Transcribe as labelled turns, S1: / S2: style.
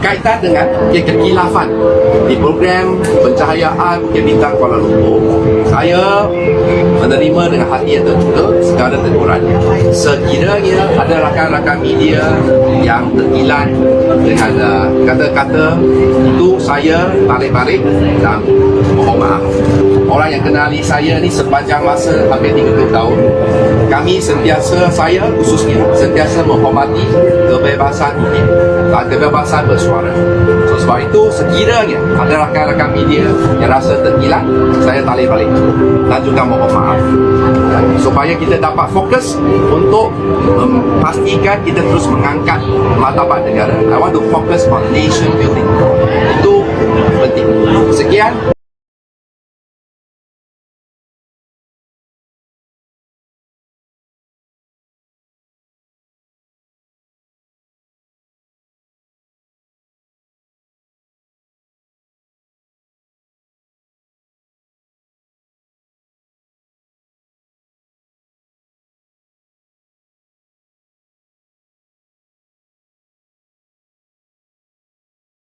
S1: berkaitan dengan kekilafan di program pencahayaan Bukit Bintang Kuala Lumpur. Saya menerima dengan hati yang terbuka segala teguran. Sekiranya ada rakan-rakan media yang terkilan dengan uh, kata-kata itu saya tarik balik dan mohon maaf. Orang yang kenali saya ni sepanjang masa hampir 30 tahun kami sentiasa saya khususnya sentiasa menghormati kebebasan media dan kebebasan bersuara. So, sebab itu sekiranya ada rakan-rakan media yang rasa terkilan, saya tarik balik dan juga mohon maaf. Supaya kita dapat fokus untuk memastikan kita terus mengangkat martabat negara. I want to focus on nation building. Itu penting. Sekian.